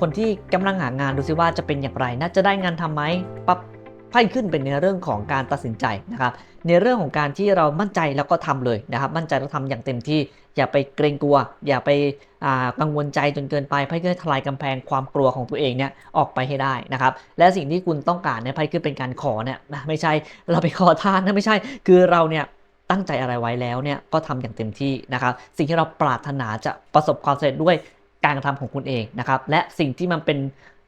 คนที่กำลังหางานดูซิว่าจะเป็นอย่างไร น่าจะได้งานทำไหมปั๊บไพ่ขึ้นเป็นในเรื่องของการตัดสินใจนะครับ ในเรื่องของการที่เรามั่นใจแล้วก็ทำเลยนะครับ มั่นใจแล้วทำอย่างเต็มที่ อย่าไปเกรงกลัว อย่าไปกังวลใจจนเกินไป ไพ่ขึ้นทลายกำแพงความกลัวของตัวเองเนี่ยออกไปให้ได้นะครับ และสิ่งที่คุณต้องการเนี่ยไพ่ขึ้นเป็นการขอเนี่ยนะไม่ใช่เราไปขอทานนะไม่ใช่ คือเราเนี่ยตั้งใจอะไรไว้แล้วเนี่ยก็ทำอย่างเต็มที่นะครับ สิ่งที่เราปรารถนาจะประสบความสำเร็จด้วย การกระทำของคุณเองนะครับและสิ่งที่มันเป็น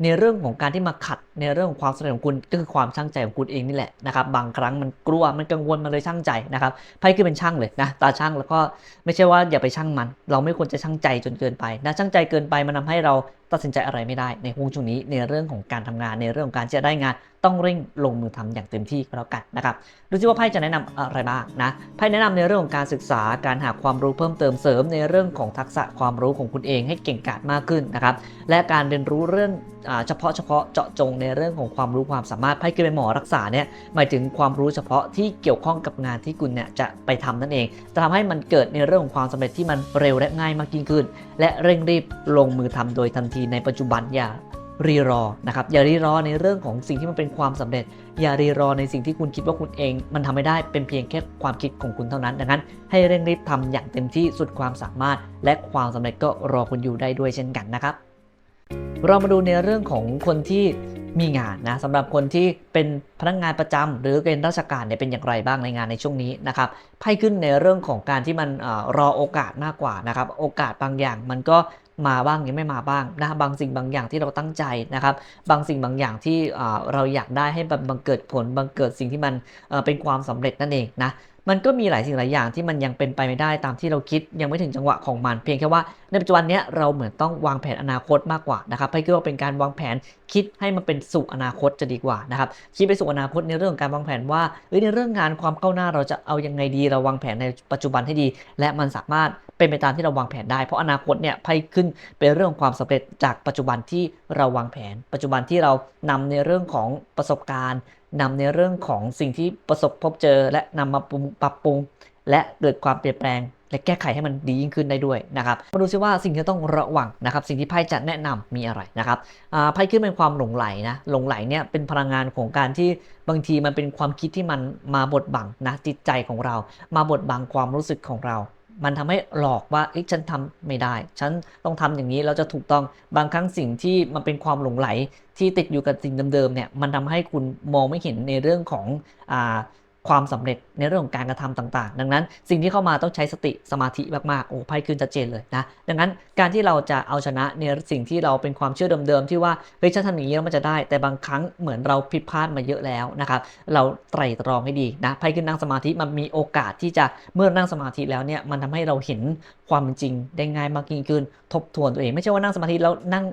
ในเรื่องของการที่มาขัดในเรื่องของความสำเร็จของคุณก็คือความช่างใจของคุณเองนี่แหละนะครับบางครั้งมันกลัวมันกังวลมันเลยช่างใจนะครับไพ่คือเป็นช่างเลยนะตาช่างแล้วก็ไม่ใช่ว่าอย่าไปช่างมัน เราไม่ควรจะช่างใจจนเกินไปนะช่างใจเกินไปมันทาให้เราตัดสินใจอะไรไม่ได้ในวงจุงนี้ในเรื่องของการทำงานในเรื่องของการจะได้งาน ต้องเร่งลงมือทำอย่างเต็มที่ก็แล้วกันนะครับดูซิว่าไพ่จะแนะนำอะไรบ้างนะไพ่แนะนำในเรื่องของการศึกษาการหาความรู้เพิ่มเติมเสริม ในเรื่องของทักษะความรู้ของคุณเองให้เก่งกาจมากขึ้นนะครับและการเรียนรู้เรื่องเฉพาะเฉพาะเจาะจงในเรื่องของความรู้ความสามารถไพ่คือเป็นหมอรักษาเนี่ยหมายถึงความรู้เฉพาะที่เกี่ยวข้องกับงานที่คุณเนี่ยจะไปทำนั่นเองจะทำให้มันเกิดในเรื่องของความสำเร็จที่มันเร็วและง่ายมากยิ่งขึ้น และเร่งรีบลงมือทำโดยทันทีในปัจจุบันอย่ารีรอนะครับอย่ารีรอในเรื่องของสิ่งที่มันเป็นความสำเร็จ อย่ารีรอในสิ่งที่คุณคิดว่าคุณเอง มันทำไม่ได้เป็นเพียงแค่ความคิดของคุณเท่านั้น ดังนั้น ให้เร่งรีบทำอย่างเต็มที่สุดความสามารถ และความสำเร็จก็รอคุณอยู่ได้ด้วยเช่นกันนะครับ เรามาดูในเรื่องของคนที่มีงานนะสำหรับคนที่เป็นพนักงานประจำหรือเป็นราชการเนี่ยเป็นอย่างไรบ้างในงานในช่วงนี้นะครับไพ่ขึ้นในเรื่องของการที่มันอรอโอกาสมากกว่านะครับโอกาสบางอย่างมันก็มาบ้างยังไม่มาบ้างนะบางสิ่งบางอย่างที่เราตั้งใจนะครับ บางสิ่งบางอย่างที่เราอยากได้ให้บังเกิดผลบังเกิดสิ่งที่มันเอ่อเป็นความสำเร็จนั่นเองนะ มันก็มีหลายสิ่งหลายอย่างที่มันยังเป็นไปไม่ได้ตามที่เราคิดยังไม่ถึงจังหวะของมัน เพียงแค่ว่าในปัจจุบันนี้เราเหมือนต้องวางแผนอนาคตมากกว่านะครับให้คิดว่าเป็นการวางแผนคิดให้มันเป็นสู่อนาคตจะดีกว่านะครับคิดไปสู่อนาคตในเรื่องการวางแผนว่าเอ้ยในเรื่องงานความก้าวหน้าเราจะเอายังไงดีเราวางแผนในปัจจุบันให้ดี และมันสามารถ เป็นไปตามที่เราวางแผนได้ เพราะอนาคตเนี่ยไพ่ขึ้นเป็นเรื่องของความสำเร็จจากปัจจุบันที่เราวางแผน ปัจจุบันที่เรานำในเรื่องของประสบการณ์นำในเรื่องของสิ่งที่ประสบพบเจอ และนำมาปรุงปรับปรุง และเกิดความเปลี่ยนแปลง และแก้ไขให้มันดียิ่งขึ้นได้ด้วยนะครับมาดูซิว่าสิ่งที่ต้องระวังนะครับ สิ่งที่ไพ่จะแนะนำมีอะไรนะครับไพ่ขึ้นเป็นความหลงไหลนะหลงไหลเนี่ยเป็นพลังงานของการที่บางทีมันเป็นความคิดที่มันมาบดบังนะจิตใจของเรา มาบดบังความรู้สึกของเรา มันทำให้หลอกว่าเอ๊ะฉันทำไม่ได้ ฉันต้องทำอย่างนี้เราจะถูกต้องบางครั้งสิ่งที่มันเป็นความหลงไหลที่ติดอยู่กับสิ่งเดิมๆเนี่ยมันทำให้คุณมองไม่เห็นในเรื่องของอ่า ความสำเร็จในเรื่องของการกระทำต่างๆ ดังนั้นสิ่งที่เข้ามาต้องใช้สติสมาธิมากๆ โอ้ไพ่ขึ้นชัดเจนเลยนะ ดังนั้นการที่เราจะเอาชนะในสิ่งที่เราเป็นความเชื่อเดิมๆที่ว่าเฮ้ยฉันทำอย่างนี้แล้วมันจะได้ แต่บางครั้งเหมือนเราผิดพลาดมาเยอะแล้วนะครับ เราไตร่ตรองให้ดีนะ ไพ่ขึ้นนั่งสมาธิมันมีโอกาสที่จะเมื่อนั่งสมาธิแล้วเนี่ยมันทำให้เราเห็นความจริงได้ง่ายมากยิ่งขึ้น ทบทวนตัวเอง ไม่ใช่ว่านั่งสมาธิแล้วนั่ง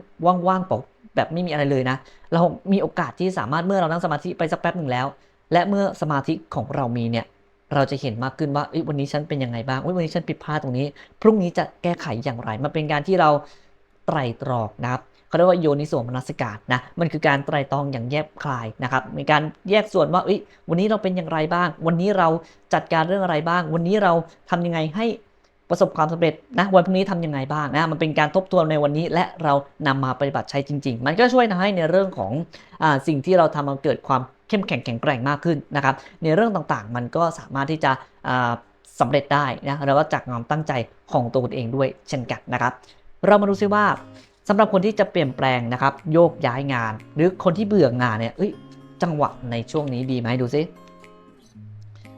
ว่างๆเปล่าแบบไม่มีอะไรเลยนะ เรามีโอกาสที่สามารถเมื่อเรานั่งสมาธิไปสักแป๊บหนึ่งแล้ว และเมื่อสมาธิของเรามีเนี่ยเราจะเห็นมากขึ้นว่าเอ้ยวันนี้ฉันเป็นยังไงบ้างเอ้ยวันนี้ฉันผิดพลาดตรงนี้ พรุ่งนี้จะแก้ไขอย่างไร มันเป็นการที่เราไตรตรองนะครับเขาเรียกว่าโยนิโสมนสิการนะ มันคือการไตรตรองอย่างแยบคลายนะครับ มีการแยกส่วนว่าเอ้ยวันนี้เราเป็นอย่างไรบ้าง วันนี้เราจัดการเรื่องอะไรบ้าง วันนี้เราทำยังไงให้ประสบความสำเร็จนะวันพรุ่งนี้ทำยังไงบ้างนะ มันเป็นการทบทวนในวันนี้และเรานำมาปฏิบัติใช้จริง ๆ มันก็ช่วยทำให้ในเรื่องของอสิ่งที่เราทำมันเกิดความ เข้มแข็งแข็งแกร่งมากขึ้นนะครับในเรื่องต่างๆ มันก็สามารถที่จะสำเร็จได้นะแล้วก็จากความตั้งใจของตัวคุณเองด้วยเช่นกันนะครับ เรามาดูซิว่าสำหรับคนที่จะเปลี่ยนแปลงนะครับ โยกย้ายงาน หรือคนที่เบื่องานเนี่ยจังหวะในช่วงนี้ดีไหมดูซิ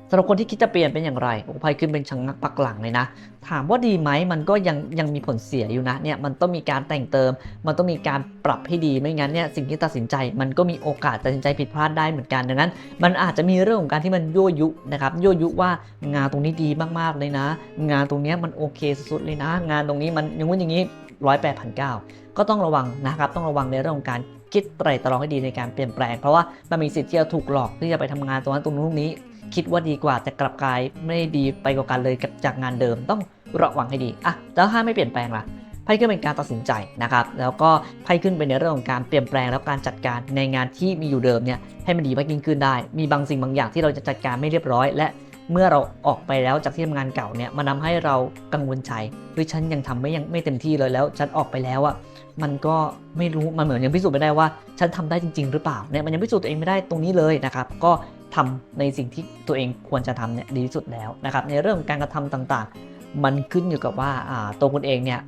สำหรับคนที่คิดจะเปลี่ยนเป็นอย่างไรโอ้ไพ่ขึ้นเป็นชังงักปักหลังเลยนะ ถามว่าดีไหมมันก็ยังยังมีผลเสียอยู่นะเนี่ยมันต้องมีการแต่งเติม มันต้องมีการปรับให้ดีไม่งั้นเนี่ยสิ่งที่ตัดสินใจ มันก็มีโอกาสตัดสินใจผิดพลาดได้เหมือนกันดังนั้น มันอาจจะมีเรื่องของการที่มันยั่วยุนะครับยั่วยุว่างานตรงนี้ดีมากๆเลยนะ งานตรงนี้มันโอเคสุดๆเลยนะ งานตรงนี้มันอย่างงู้นอย่างนี้ร้อยแปดพันเก้าก็ต้องระวังนะครับต้องระวังในเรื่องของการคิดไตร่ตรองให้ดีในการเปลี่ยนแปลง เพราะว่ามันมีสิทธิ์ที่จะถูกหลอกที่จะไปทำงานตรงนั้นตรงนู้นนี้ คิดว่าดีกว่าแต่กลับกลายไม่ดีไปกว่ากันเลยจากงานเดิมต้องระวังให้ดีอะแล้วถ้าไม่เปลี่ยนแปลงล่ะไพ่ขึ้นเป็นการตัดสินใจนะครับ แล้วก็ไพ่ขึ้นเป็นในเรื่องของการเปลี่ยนแปลงแล้วการจัดการในงานที่มีอยู่เดิมเนี่ยให้มันดีมากยิ่งขึ้นได้ มีบางสิ่งบางอย่างที่เราจะจัดการไม่เรียบร้อย และเมื่อเราออกไปแล้วจากที่ทำงานเก่าเนี่ยมันทาให้เรากังวลใจเฮ้ยฉันยังทำไม่ยังไม่เต็มที่เลยแล้ว ฉันออกไปแล้วอะมันก็ไม่รู้มันเหมือนยังพิสูจน์ไม่ได้ว่า ฉันทำได้จริง ๆ หรือเปล่าเนี่ยมันยังพิสูจน์ตัวเองไม่ได้ตรงนี้เลยนะครับก็ ทำในสิ่งที่ตัวเองควรจะทำเนี่ยดีที่สุดแล้วนะครับ ในเรื่องของการกระทำต่างๆ มันขึ้นอยู่กับว่าตัวคุณเองเนี่ย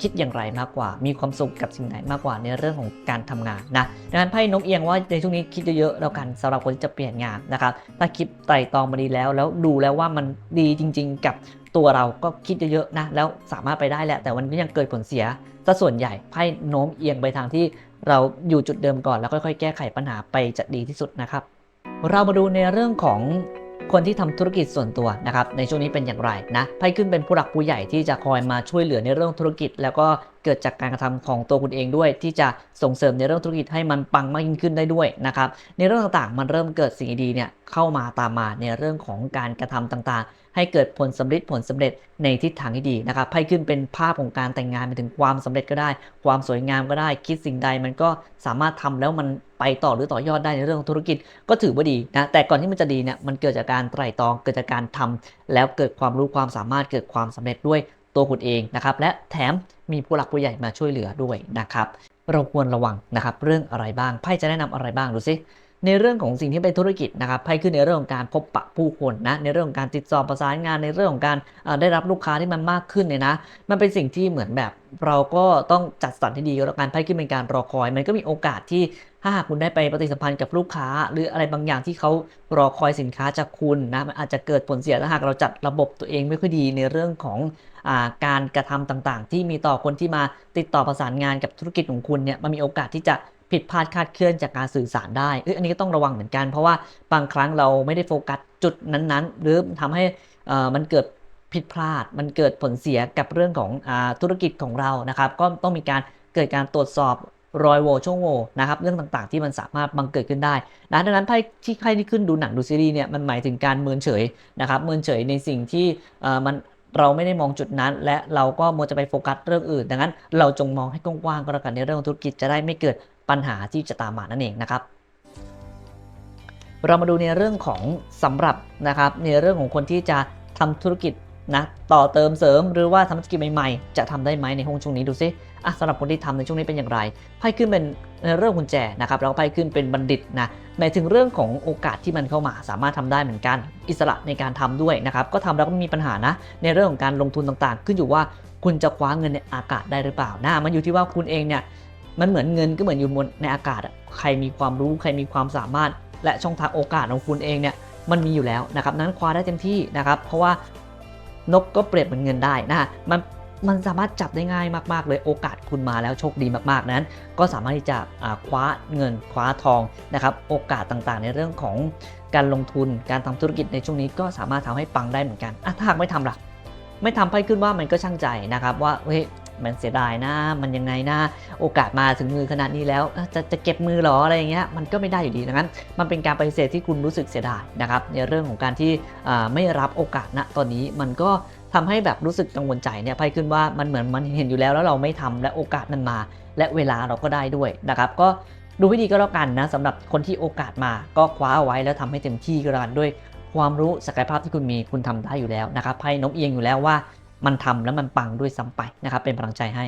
คิดอย่างไรมากกว่า มีความสุขกับสิ่งไหนมากกว่าในเรื่องของการทำงานนะดังนั้นไพ่นกเอียงว่าในช่วงนี้คิดเยอะๆแล้วกันสำหรับคนที่จะเปลี่ยนงานนะครับ ถ้าคิดไตร่ตรองมาดีแล้ว แล้วดูแล้วว่ามันดีจริง ๆ กับตัวเราก็คิดเยอะๆนะ แล้วสามารถไปได้แหละ แต่วันนี้ยังเกิดผลเสียซะส่วนใหญ่ไพ่โน้มเอียงไปทางที่เราอยู่จุดเดิมก่อนแล้วค่อยๆ แก้ไขปัญหาไปจะดีที่สุดนะครับ เรามาดูในเรื่องของคนที่ทำธุรกิจส่วนตัวนะครับในช่วงนี้เป็นอย่างไรนะไพ่ขึ้นเป็นผู้หลักผู้ใหญ่ที่จะคอยมาช่วยเหลือในเรื่องธุรกิจ แล้วก็เกิดจากการกระทำของตัวคุณเองด้วย ที่จะส่งเสริมในเรื่องธุรกิจให้มันปังมากยิ่งขึ้นได้ด้วยนะครับในเรื่องต่างๆ มันเริ่มเกิดสิ่งดีเนี่ยเข้ามาตามมาในเรื่องของการกระทำต่างๆ ให้เกิดผลสำเร็จผลสำเร็จในทิศทางที่ดีนะครับไพ่ขึ้นเป็นภาพของการแต่งงานไปถึงความสำเร็จก็ได้ ความสวยงามก็ได้ คิดสิ่งใดมันก็สามารถทำแล้วมันไปต่อหรือต่อยอดได้ในเรื่องของธุรกิจก็ถือว่าดีนะแต่ก่อนที่มันจะดีเนี่ยมันเกิดจากการไตร่ตรองเกิดจากการทำแล้วเกิดความรู้ความสามารถเกิดความสำเร็จด้วยตัวคุณเองนะครับและแถมมีผู้หลักผู้ใหญ่มาช่วยเหลือด้วยนะครับเราควรระวังนะครับเรื่องอะไรบ้างไพ่จะแนะนำอะไรบ้างดูสิ ในเรื่องของสิ่งที่เป็นธุรกิจนะครับไพ่ขึ้นในเรื่องของการพบปะผู้คนนะในเรื่องของการติดต่อประสานงานในเรื่องของการได้รับลูกค้าที่มันมากขึ้นเนี่ยนะมันเป็นสิ่งที่เหมือนแบบเราก็ต้องจัดสรรที่ดีแล้วกันไพ่ขึ้นเป็นการรอคอย มันก็มีโอกาสที่ถ้าหากคุณได้ไปปฏิสัมพันธ์กับลูกค้า หรืออะไรบางอย่างที่เขารอคอยสินค้าจากคุณนะมันอาจจะเกิดผลเสียถ้าหากเราจัดระบบตัวเองไม่ค่อยดีในเรื่องของอการกระทำต่างๆ ที่มีต่อคนที่มาติดต่อประสานงานกับธุรกิจของคุณเนี่ยมันมีโอกาสที่จะ ผิดพลาดคาดเคลื่อนจากการสื่อสารได้เอยอันนี้ก็ต้องระวังเหมือนกัน เพราะว่าบางครั้งเราไม่ได้โฟกัสจุดนั้นๆ หรือทำให้อ่มันเกิดผิดพลาด มันเกิดผลเสียกับเรื่องของอาธุรกิจของเรานะครับ ก็ต้องมีการเกิดการตรวจสอบรอยโวช่วงโวนะครับเรื่องต่างๆที่มันสามารถบังเกิดขึ้นได้นะดังนั้นไพ่ที่ใครที่ขึ้นดูหนังดูซีรีส์เนี่ยมันหมายถึงการเมินเฉยนะครับเมินเฉยในสิ่งที่เออมันเราไม่ได้มองจุดนั้น และเราก็มัวจะไปโฟกัสเรื่องอื่น ดังนั้นเราจงมองให้กว้างๆก็แล้วกันในเรื่องของธุรกิจจะได้ไม่เกิด ปัญหาที่จะตามมานั่นเองนะครับ เรามาดูในเรื่องของสำหรับนะครับในเรื่องของคนที่จะทำธุรกิจนะต่อเติมเสริมหรือว่าทำธุรกิจใหม่ๆ จะทำได้ไหมในห้องช่วงนี้ดูซิอะสำหรับคนที่ทำในช่วงนี้เป็นอย่างไรไพ่ขึ้นเป็นเรื่องกุญแจนะครับแล้วไพ่ขึ้นเป็นบัณฑิตนะหมายถึงเรื่องของโอกาสที่มันเข้ามาสามารถทำได้เหมือนกัน อิสระในการทำด้วยนะครับก็ทำแล้วก็ไม่มีปัญหานะ ในเรื่องของการลงทุนต่างๆ ขึ้นอยู่ว่าคุณจะคว้าเงินในอากาศได้หรือเปล่านะมันอยู่ที่ว่าคุณเองเนี่ย มันเหมือนเงินก็เหมือนอยู่บนในอากาศอะใครมีความรู้ใครมีความสามารถ และช่องทางโอกาสของคุณเองเนี่ยมันมีอยู่แล้วนะครับนั้นคว้าได้เต็มที่นะครับเพราะว่านกก็เปรียบเหมือนเงินได้นะมันมันสามารถจับได้ง่ายมาก ๆ เลยโอกาสคุณมาแล้วโชคดีมากๆนั้น ก็สามารถที่จะคว้าเงินคว้าทองนะครับ โอกาสต่างๆ ในเรื่องของการลงทุนการทำธุรกิจในช่วงนี้ก็สามารถทำให้ปังได้เหมือนกันถ้าหากไม่ทำล่ะ ไม่ทำให้ขึ้นว่ามันก็ช่างใจนะครับ ว่าเฮ้ย มันเสียดายนะ มันยังไงนะโอกาสมาถึงมือขนาดนี้แล้ว จะจะเก็บมือหรออะไรอย่างเงี้ยมันก็ไม่ได้อยู่ดีดังนั้นมันเป็นการปฏิเสธที่คุณรู้สึกเสียดายนะครับในเรื่องของการที่ไม่รับโอกาสณตอนนี้มันก็ทำให้แบบรู้สึกกังวลใจเนี่ยไพ่ขึ้นว่ามันเหมือนมันเห็นอยู่แล้วแล้วเราไม่ทำและโอกาสมันมา และเวลาเราก็ได้ด้วยนะครับก็ดูให้ดีก็แล้วกันนะสำหรับคนที่โอกาสมาก็คว้าเอาไว้แล้วทำให้เต็มที่ก็แล้วกันด้วยความรู้ศักยภาพที่คุณมีคุณทำได้อยู่แล้วนะครับไพ่นกเอียงอยู่แล้วว่า มันทำแล้วมันปังด้วยซ้ำไปนะครับเป็นพลังใจให้